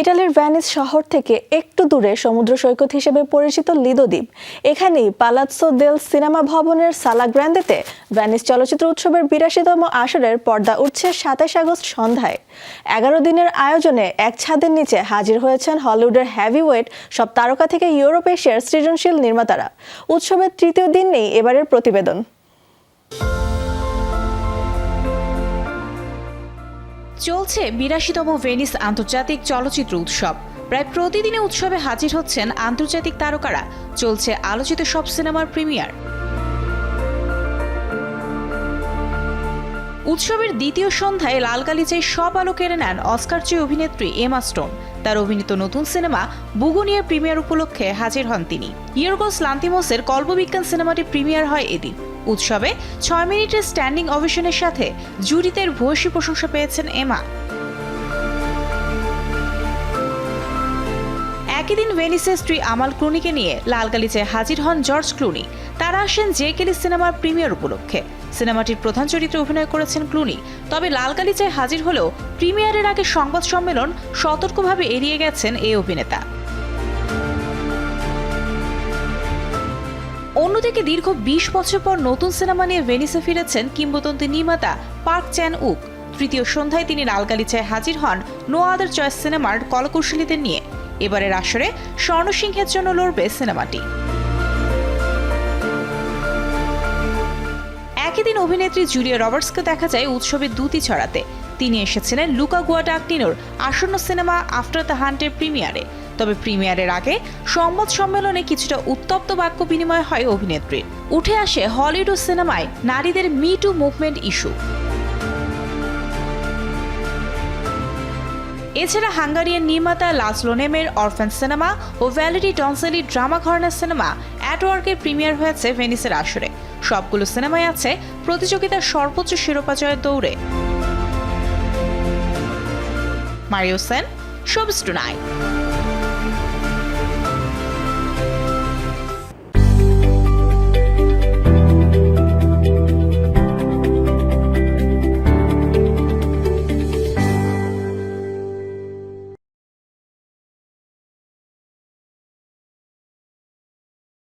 ইটালির ভ্যানিস শহর থেকে একটু দূরে সমুদ্র সৈকত হিসেবে পরিচিত লিদো দ্বীপ। এখানেই পালাৎসো দেল সিনেমা ভবনের সালা গ্র্যান্ডেতে ভ্যানিস চলচ্চিত্র উৎসবের বিরাশিতম আসরের পর্দা উঠছে সাতাশ আগস্ট সন্ধ্যায়। এগারো দিনের আয়োজনে এক ছাদের নিচে হাজির হয়েছেন হলিউডের হ্যাভিওয়েট সব তারকা থেকে ইউরোপ এশিয়ার সৃজনশীল নির্মাতারা। উৎসবের তৃতীয় দিন নেই এবারের প্রতিবেদন। চলছে বিরাশিতম ভেনিস আন্তর্জাতিক চলচ্চিত্র উৎসব। প্রায় প্রতিদিনে উৎসবে হাজির হচ্ছেন আন্তর্জাতিক তারকারা। চলছে আলোচিত সব সিনেমার প্রিমিয়ার। উৎসবের দ্বিতীয় সন্ধ্যায় লাল গালিচায় সব আলো কেড়ে নেন অস্কার চেয়ে অভিনেত্রী এমা স্টোন। তার অভিনীত নতুন সিনেমা বুগুনিয়ার প্রিমিয়ার উপলক্ষে হাজির হন তিনি। ইয়র্গোস লান্তিমোসের কল্পবিজ্ঞান সিনেমাটি প্রিমিয়ার হয় এদিন। উৎসবে ছয় মিনিটের স্ট্যান্ডিং অভিশনের সাথে জুরিতের ভূয়সী প্রশংসা পেয়েছেন এমা। একই দিন ভেনিসের স্ত্রী আমাল ক্লুনিকে নিয়ে লাল গালিচায় হাজির হন জর্জ ক্লুনি। তারা আসেন জে কেলি সিনেমার প্রিমিয়ার উপলক্ষে। সিনেমাটির প্রধান চরিত্রে অভিনয় করেছেন ক্লুনি। তবে লাল গালিচায় হাজির হলেও প্রিমিয়ারের আগে সংবাদ সম্মেলন সতর্কভাবে এড়িয়ে গেছেন এই অভিনেতা। অন্যদিকে দীর্ঘ বিশ বছর পর নতুন সিনেমা নিয়ে ভেনিসে ফিরেছেন কিংবদন্তি নির্মাতা পার্ক চ্যান উক তৃতীয় সন্ধ্যায় তিনি লালগালিচায় হাজির হন নো আদার চয়েস সিনেমার কলকৌশলীদের নিয়ে। এবারের আসরে স্বর্ণসিংহের জন্য লড়বে সিনেমাটি। একই দিন অভিনেত্রী জুলিয়া রবার্টসকে দেখা যায় উৎসবে দুতি ছড়াতে। তিনি এসেছিলেন লুকা গুয়াডাকটিনোর আসন্ন সিনেমা আফটার দ্য হান্টের প্রিমিয়ারে। তবে প্রিমিয়ারের আগে সংবাদ সম্মেলনে কিছুটা উত্তপ্ত বাক্য বিনিময় হয় অভিনেত্রীর। উঠে আসে হলিউড সিনেমায় নারীদের মি টু মুভমেন্ট ইস্যু। এছাড়া হাঙ্গারিয়ান নির্মাতা লাসলো নেমের অরফ্যান সিনেমা ও ভ্যালিডি টনসেলি ড্রামা ঘরানার সিনেমা অ্যাটওয়ার্কের প্রিমিয়ার হয়েছে ভেনিসের আসরে। সবগুলো সিনেমায় আছে প্রতিযোগিতার সর্বোচ্চ শিরোপা জয়ের দৌড়ে। Mario Sen, showbiz tonight